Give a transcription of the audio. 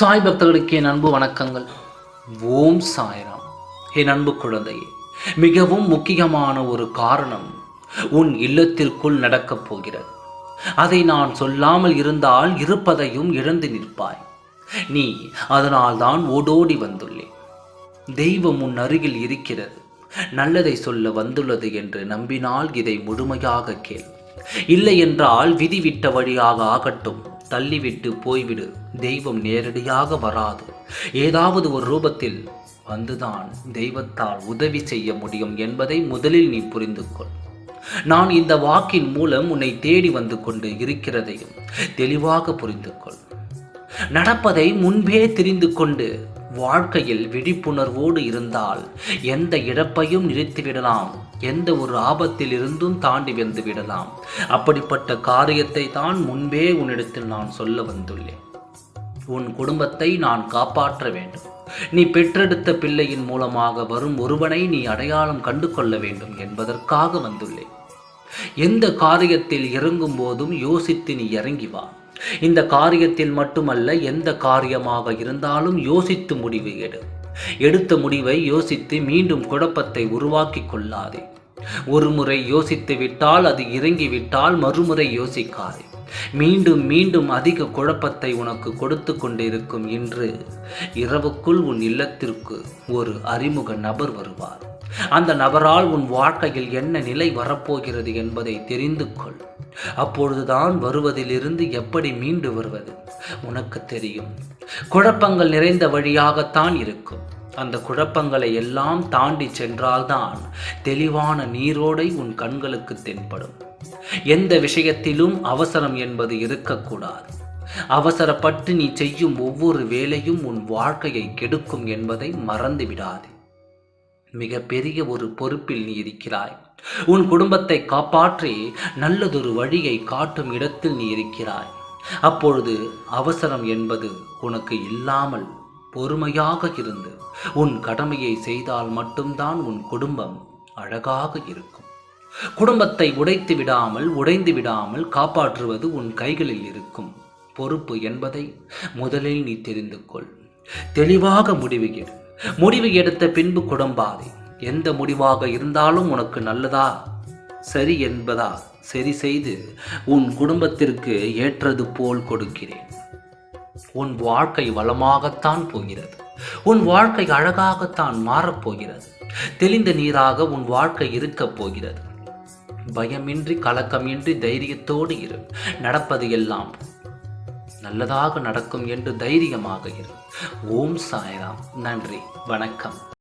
சாய் பக்தர்களுக்கு என் அன்பு வணக்கங்கள். ஓம் சாய்ராம். என் அன்பு குழந்தையே மிகவும் முக்கியமான ஒரு காரணம் உன் இல்லத்திற்குள் நடக்கப் போகிறது. அதை நான் சொல்லாமல் இருந்தால் இருப்பதையும் இழந்து நிற்பாய். நீ அதனால் தான் ஓடோடி வந்துள்ளேன். தெய்வம் உன் அருகில் இருக்கிறது. நல்லதை சொல்ல வந்துள்ளது என்று நம்பினால் இதை முழுமையாக கேள். இல்லை என்றால் விதிவிட்ட வழியாக ஆகட்டும். தள்ளிவிட்டு போய்விடு. தெய்வம் நேரடியாக வராது. ஏதாவது ஒரு ரூபத்தில் வந்துதான் தெய்வத்தால் உதவி செய்ய முடியும் என்பதை முதலில் நீ புரிந்து கொள் நான் இந்த வாக்கின் மூலம் உன்னை தேடி வந்து கொண்டு இருக்கிறதையும் தெளிவாக புரிந்து கொள் நடப்பதை முன்பே தெரிந்து கொண்டு வாழ்க்கையில் விழிப்புணர்வோடு இருந்தால் எந்த இழப்பையும் நிறுத்திவிடலாம். எந்த ஒரு ஆபத்தில் இருந்தும் தாண்டி வந்து விடலாம். அப்படிப்பட்ட காரியத்தை தான் முன்பே உன்னிடத்தில் நான் சொல்ல வந்துள்ளேன். உன் குடும்பத்தை நான் காப்பாற்ற வேண்டும். நீ பெற்றெடுத்த பிள்ளையின் மூலமாக வரும் ஒருவனை நீ அடையாளம் கண்டு கொள்ள வேண்டும் என்பதற்காக வந்துள்ளேன். எந்த காரியத்தில் இறங்கும் போதும் யோசித்து நீ இறங்கி வா. இந்த காரியத்தில் மட்டுமல்ல எந்த காரியமாக இருந்தாலும் யோசித்து முடிவு எடு. எடுத்த முடிவை யோசித்து மீண்டும் குழப்பத்தை உருவாக்கி கொள்ளாதே. ஒரு முறை யோசித்து விட்டால் அது இறங்கி விட்டால் மறுமுறை யோசிக்காதே. மீண்டும் மீண்டும் அதிக குழப்பத்தை உனக்கு கொடுத்து கொண்டிருக்கும் இன்று இரவுக்குள் உன் இல்லத்திற்கு ஒரு அறிமுக நபர் வருவார். அந்த நபரால் உன் வாழ்க்கையில் என்ன நிலை வரப்போகிறது என்பதை தெரிந்து கொள். அப்பொழுதுதான் வருவதிலிருந்து எப்படி மீண்டு வருவது? உனக்கு தெரியும். குழப்பங்கள் நிறைந்த வழியாகத்தான் இருக்கும். அந்த குழப்பங்களை எல்லாம் தாண்டி சென்றால்தான் தெளிவான நீரோடை உன் கண்களுக்கு தென்படும். எந்த விஷயத்திலும் அவசரம் என்பது இருக்கக்கூடாது. அவசரப்பட்டு நீ செய்யும் ஒவ்வொரு வேலையும் உன் வாழ்க்கையை கெடுக்கும் என்பதை மறந்து விடாது மிக பெரிய ஒரு பொறுப்பில் நீ இருக்கிறாய். உன் குடும்பத்தை காப்பாற்றி நல்லதொரு வழியை காட்டும் இடத்தில் நீ இருக்கிறாய். அப்பொழுது அவசரம் என்பது உனக்கு இல்லாமல் பொறுமையாக இருந்து உன் கடமையை செய்தால் மட்டும்தான் உன் குடும்பம் அழகாக இருக்கும். குடும்பத்தை உடைத்து விடாமல் உடைந்து விடாமல் காப்பாற்றுவது உன் கைகளில் இருக்கும். பொறுப்பு என்பதை முதலில் நீ தெரிந்து கொள். தெளிவாக முடிவு எடு. முடிவு எடுத்த பின்பு குடம்பாதே எந்த முடிவாக இருந்தாலும் உனக்கு நல்லதா? சரி என்பதா? சரி செய்து உன் குடும்பத்திற்கு ஏற்றது போல் கொடுக்கிறேன். உன் வாழ்க்கை வளமாகத்தான் போகிறது. உன் வாழ்க்கை அழகாகத்தான் மாறப்போகிறது தெளிந்த நீராக உன் வாழ்க்கை இருக்கப் போகிறது. பயமின்றி கலக்கமின்றி தைரியத்தோடு இரு. நடப்பது எல்லாம் நல்லதாக நடக்கும் என்று தைரியமாக இரு. ஓம் சாய்ராம். நன்றி. வணக்கம்.